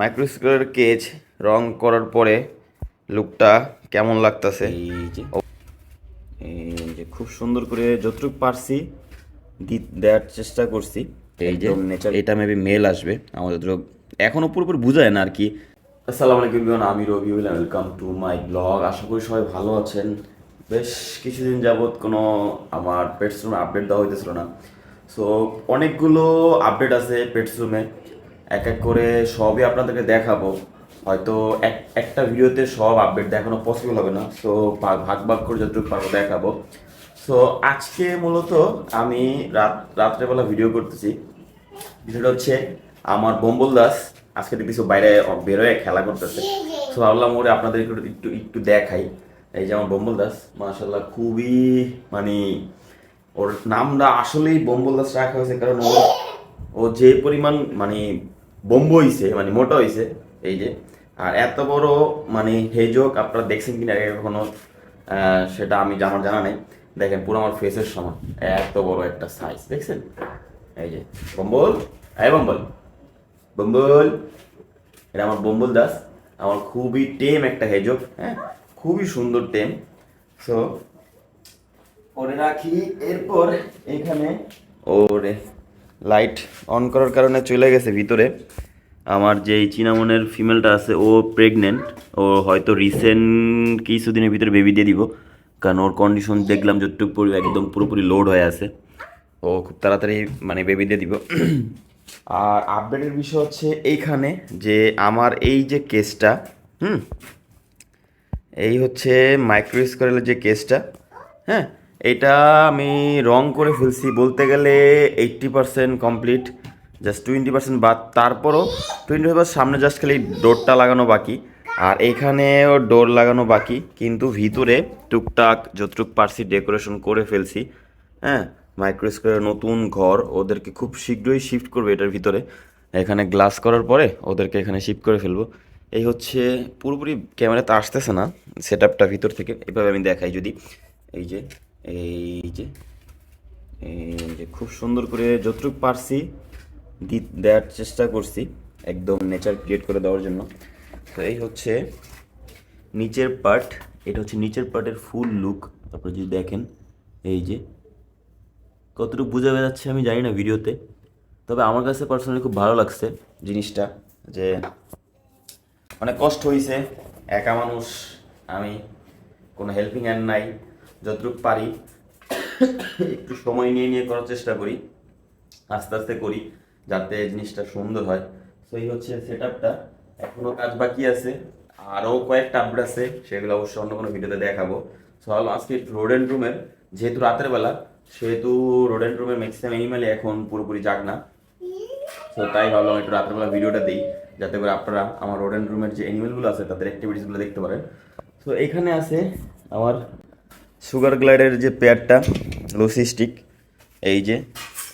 মাইক্রোস্কোপের কেজ রং করার পরে লুকটা কেমন লাগতেছে? এই যে এই যে খুব সুন্দর করে যতটুকু পারছি দি- দেওয়ার চেষ্টা করছি। এই যে নেচার এটা মেবি মেল আসবে আমাদের যতটুকু এখনও পুরোপুরি বুঝায় না আর কি। আসসালামু আলাইকুম everyone, আমি Rabi welcome to my blog আশা করি সবাই ভালো আছেন। বেশ কিছুদিন যাবত কোনো আমার পেটস রুমে আপডেট দেওয়া হইতেছিল না। সো অনেকগুলো আপডেট আছে পেটস রুমে এক এক করে সবই আপনাদেরকে দেখাবো। হয়তো এক, একটা ভিডিওতে সব আপডেট দেখানো পসিবল হবে না। সো ভাগ ভাগ করে যতটুকু পারব দেখাবো। সো আজকে মূলত আমি রাত, রাত্রেবেলা ভিডিও করতেছি। বিষয়টা হচ্ছে আমার বম্বল দাস আজকে ও বাইরে বেরোয়, খেলা করতেছে। সো ভাবলাম ওরে আপনাদের একটু একটু দেখাই। এই যে আমার বম্বল দাস মাশাল্লাহ খুবই মানে ওর নামটা আসলেই বম্বল দাস রাখা হয়েছে। কারণ ও ও যে পরিমাণ মানে বম্ব হইছে মানে মোটা হইছে এই যে। আর এত বড় মানে হেজক আপনারা দেখছেন কিনা আগে কখনো সেটা আমি আমার জানা নেই। দেখেন পুরো আমার ফেসের সমান। এত বড় একটা সাইজ দেখছেন? এই যে বম্বল হ্যাঁ বম্বল বম্বল এটা আমার বম্বল দাস। আমার খুবই টেম একটা হেজক হ্যাঁ? খুবই সুন্দর টেম সো ওরে রাখি এরপর এখানে ওরে লাইট অন করার কারণে চলে গেছে ভিতরে। আমার যেই চিনামনের ফিমেলটা আছে, ও প্রেগনেন্ট ও হয়তো রিসেন্ট কিছুদিনের ভিতরে বেবি দিয়ে দিব। কারণ ওর কন্ডিশন দেখলাম যতটুকু পুরো একদম পুরোপুরি লোড হয়ে আছে। ও খুব তাড়াতাড়ি মানে বেবি দিয়ে দিব। আর আপডেটের বিষয় হচ্ছে এইখানে যে আমার এই যে কেসটা হুম? এই হচ্ছে মাইক্রো যে কেসটা হ্যাঁ? এটা আমি রং করে ফেলছি। বলতে গেলে eighty percent complete just twenty percent বাদ। তারপরও টোয়েন্টি পার্সেন্ট সামনে জাস্ট খালি ডোরটা লাগানো বাকি। আর এখানেও ডোর লাগানো বাকি, কিন্তু ভিতরে টুকটাক যতটুক পারছি ডেকোরেশন করে ফেলছি। হ্যাঁ মাইক্রো স্কোয়ারের নতুন ঘর, ওদেরকে খুব শীঘ্রই শিফট করবে এটার ভিতরে। এখানে গ্লাস করার পরে ওদেরকে এখানে শিফট করে ফেলব। এই হচ্ছে পুরোপুরি ক্যামেরাতে আসতেছে না সেট আপটা ভিতর থেকে। এভাবে আমি দেখাই যদি। এই যে এই যে এই যে খুব সুন্দর করে যতটুকু পারছি দেওয়ার চেষ্টা করছি, একদম নেচার ক্রিয়েট করে দেওয়ার জন্য। তো এই হচ্ছে নিচের পার্ট, এটা হচ্ছে নিচের পার্টের ফুল লুক তারপরে যদি দেখেন, এই যে, কতটুকু বোঝা যাচ্ছে আমি জানি না ভিডিওতে, তবে আমার কাছে পার্সোনালি খুব ভালো লাগছে জিনিসটা, যে অনেক কষ্ট হয়েছে একা মানুষ, আমি কোনো হেল্পিং হ্যান্ড নাই। যতটুকু পারি, একটু সময় নিয়ে নিয়ে করার চেষ্টা করি, আস্তে আস্তে করি, যাতে জিনিসটা সুন্দর হয়। তো এই হচ্ছে সেট আপটা এখনও কাজ বাকি আছে। আরও কয়েকটা আপডেট আছে, সেগুলো অবশ্যই অন্য কোনো ভিডিওতে দেখাবো। সো আজকে রোডেন্ট রুমের যেহেতু রাতের বেলা, সেহেতু রোডেন্ট রুমের ম্যাক্সিমাম অ্যানিমালই এখন পুরোপুরি যাক না। তো তাই ভাবলাম একটু রাত্রেবেলা ভিডিওটা দিই, যাতে করে আপনারা আমার রোডেন্ট রুমের যে অ্যানিমেলগুলো আছে, তাদের অ্যাক্টিভিটিসগুলো দেখতে পারেন। তো এখানে আছে আমার সুগার গ্লাইডের যে পেয়ারটা লুসিস্টিক এই যে,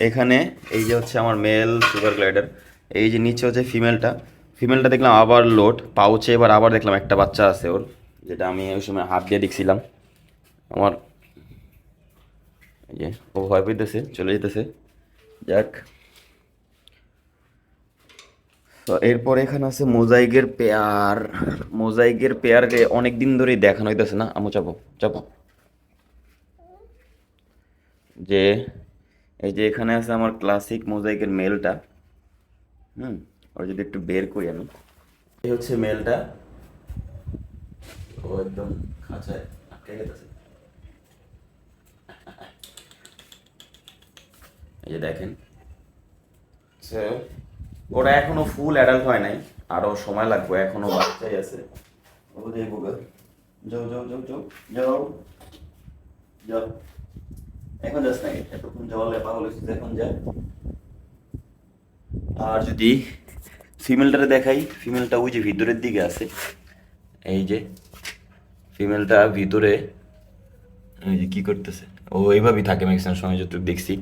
এখানে, এই যে হচ্ছে আমার মেল সুগার গ্লাইডার, এই যে নিচে হচ্ছে ফিমেলটা ফিমেলটা দেখলাম আবার লোড, পাউচে এবার আবার দেখলাম একটা বাচ্চা আছে ওর, যেটা আমি ওই সময় হাত দিয়ে দেখছিলাম। আমার, এই যে, ও ভয় পেতেছে, চলে যেতেছে। যাক। তো এরপর এখানে আছে মোজাইকের পেয়ার। মোজাইকের পেয়ারকে অনেক দিন ধরেই দেখানো হইতেছে না। আমু চাপো চাপো। যে এই যে এখানে আছে আমার ক্লাসিক মোজাইকের মেলটা হুম? ওর যদি একটু বের করি আমি। এই হচ্ছে মেলটা ও একদম খাঁচায় আটকে গেছে। এই যে দেখেন। ওরা এখনও ফুল অ্যাডাল্ট হয় নাই আরও সময় লাগবে এখনও বাচ্চাই আছে। ও দেখব। যাও যাও যাও যাও যাও। যাও। এখন যাস না, এতক্ষণ যাওয়া লেপা এখন যা। আর যদি ফিমেলটারে দেখাই ফিমেলটা ওই যে ভিতরের দিকে আছে, এই যে ফিমেলটা ভিতরে, এই যে কি করতেছে? ও এইভাবেই থাকে ম্যাক্সিমাম সময় যতটুকু দেখছি।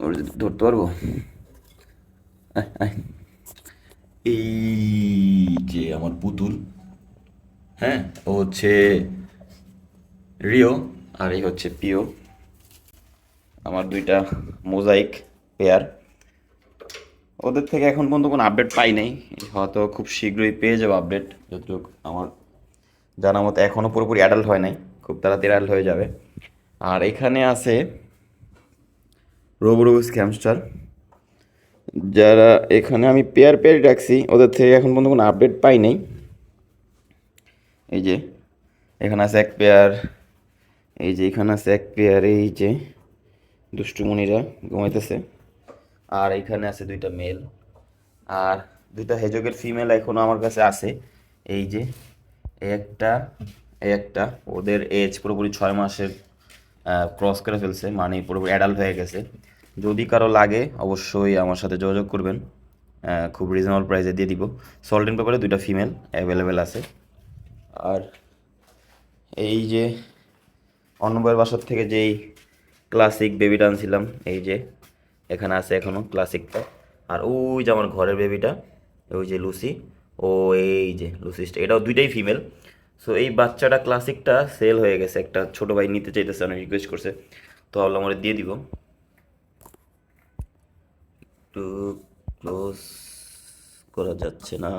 ওর ধরতে পারব। এই যে আমার পুতুল হ্যাঁ ও হচ্ছে রিও। আর এই হচ্ছে পিও। আমার দুইটা মোজাইক, পেয়ার। ওদের থেকে এখন পর্যন্ত কোনো আপডেট পাই নাই। হয়তো খুব শীঘ্রই পেয়ে যাব আপডেট, যতটুকু আমার জানা মতো এখনও পুরোপুরি অ্যাডাল্ট হয় নাই। খুব তাড়াতাড়ি অ্যাডাল্ট হয়ে যাবে। আর এখানে আছে রোবরোস ক্যামস্টার যারা এখানে আমি পেয়ার পেয়ার রাখছি, ওদের থেকে এখন পর্যন্ত কোনো আপডেট পাই নাই। এই যে, এখানে আছে এক পেয়ার এই যে এখানে আছে এক পেয়ার এই যে দুষ্টুমণিরা ঘুমাইতেছে। আর এখানে আছে দুইটা মেল আর দুইটা হেজকের ফিমেল এখনও আমার কাছে আছে। এই যে একটা একটা, ওদের এজ পুরোপুরি ছয় মাসের ক্রস করে ফেলছে মানে পুরোপুরি অ্যাডাল্ট হয়ে গেছে। যদি কারও লাগে, অবশ্যই আমার সাথে যোগাযোগ করবেন। খুব রিজনেবল প্রাইসে দিয়ে দিব। সল্টেন পেপারে দুইটা ফিমেল অ্যাভেলেবেল আছে। আর এই যে অন্নবয়ের বাসার থেকে যেই ক্লাসিক বেবিটা আনছিলাম, এই যে এখানে আছে এখনও ক্লাসিকটা আর ওই যে আমার ঘরের বেবিটা ওই যে লুসি, ও এই যে লুসিসটা এটাও দুইটাই ফিমেল সো এই বাচ্চাটা ক্লাসিকটা সেল হয়ে গেছে। একটা ছোট ভাই নিতে চাইতেছে, অনেক রিকোয়েস্ট করছে। তো ভাবলাম আমরা দিয়ে দিব। একটু ক্লোজ করা যাচ্ছে না।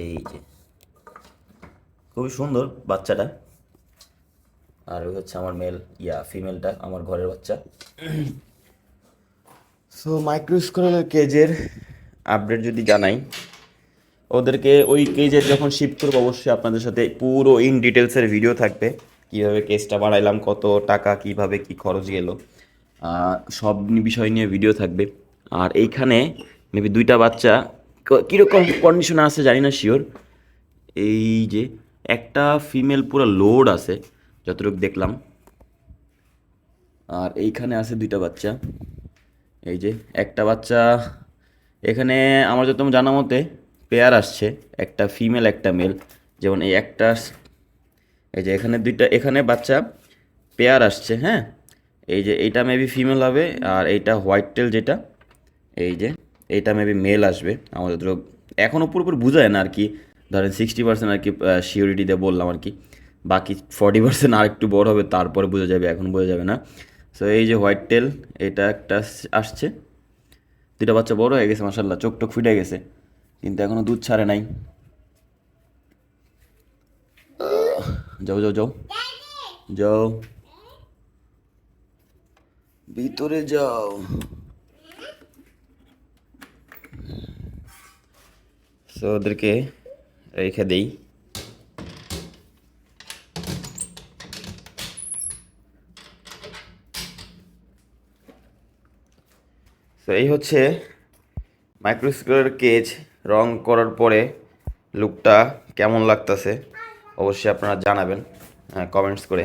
এই যে খুবই সুন্দর বাচ্চাটা। আর ওই হচ্ছে আমার মেল ইয়া ফিমেলটা আমার ঘরের বাচ্চা। সো মাইক্রোস্কোরের কেজের আপডেট যদি জানাই, ওদেরকে ওই কেজের যখন শিফট করব, অবশ্যই আপনাদের সাথে পুরো ইন ডিটেলসের ভিডিও থাকবে, কীভাবে কেসটা বাড়াইলাম কত টাকা, কীভাবে কি খরচ গেল সব বিষয় নিয়ে ভিডিও থাকবে। আর এইখানে মেবি দুইটা বাচ্চা কীরকম কন্ডিশনে আছে জানি না শিওর এই যে একটা ফিমেল পুরো লোড আছে যতটুকু দেখলাম। আর এইখানে আছে দুইটা বাচ্চা। এই যে একটা বাচ্চা, এখানে আমার যত জানা মতে পেয়ার আসছে, একটা ফিমেল একটা মেল যেমন এই একটা এই যে এখানে দুইটা, এখানে বাচ্চা পেয়ার আসছে হ্যাঁ? এই যে এইটা মেবি ফিমেল হবে, আর এইটা হোয়াইট টেল যেটা, এই যে এইটা মেবি মেল আসবে। আমাদের তো এখনও পুরোপুরি বোঝায় না আর কি। ধরেন সিক্সটি পার্সেন্ট আর কি সিওরিটি দিয়ে বললাম আর কি। বাকি ফর্টি পার্সেন্ট আর একটু বড় হবে, তারপরে বোঝা যাবে, এখন বোঝা যাবে না। সো এই যে হোয়াইট টেল এটা একটা আসছে। দুটা বাচ্চা বড় হয়ে গেছে মাসাল্লাহ চোখ টোক ফিটে গেছে, কিন্তু এখনও দুধ ছাড়ে নাই। যাও যাও যাও। যাও। ভিতরে যাও। সো ওদেরকে রেখে দেই। তো এই হচ্ছে মাইক্রোস্কোপের কেজ রং করার পরে লুকটা কেমন লাগতেছে অবশ্যই আপনারা জানাবেন কমেন্টস করে।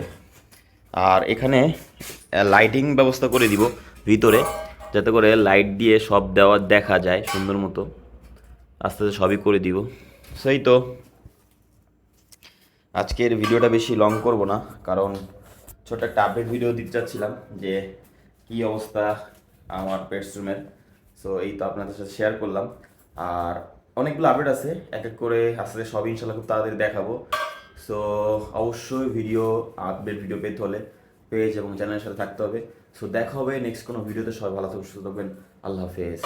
আর এখানে লাইটিং ব্যবস্থা করে দিব ভিতরে, যাতে করে লাইট দিয়ে সব দেওয়া দেখা যায় সুন্দর মতো। আস্তে আস্তে সবই করে দিব। সেই তো। আজকের ভিডিওটা বেশি লং করব না, কারণ ছোট একটা আপডেট ভিডিও দিতে চাচ্ছিলাম যে কি অবস্থা আমার পেটসরুমের সো এই তো আপনাদের সাথে শেয়ার করলাম। আর অনেকগুলো আপডেট আছে, এক এক করে আস্তে সব ইনশাল্লাহ খুব তাড়াতাড়ি দেখাবো। সো অবশ্যই ভিডিও আপডেট ভিডিও পেতে হলে পেজ এবং চ্যানেলের সাথে থাকতে হবে। সো দেখা হবে নেক্সট কোনো ভিডিওতে সবাই ভালো থাকবেন সুস্থ থাকবেন। আল্লাহ হাফেজ।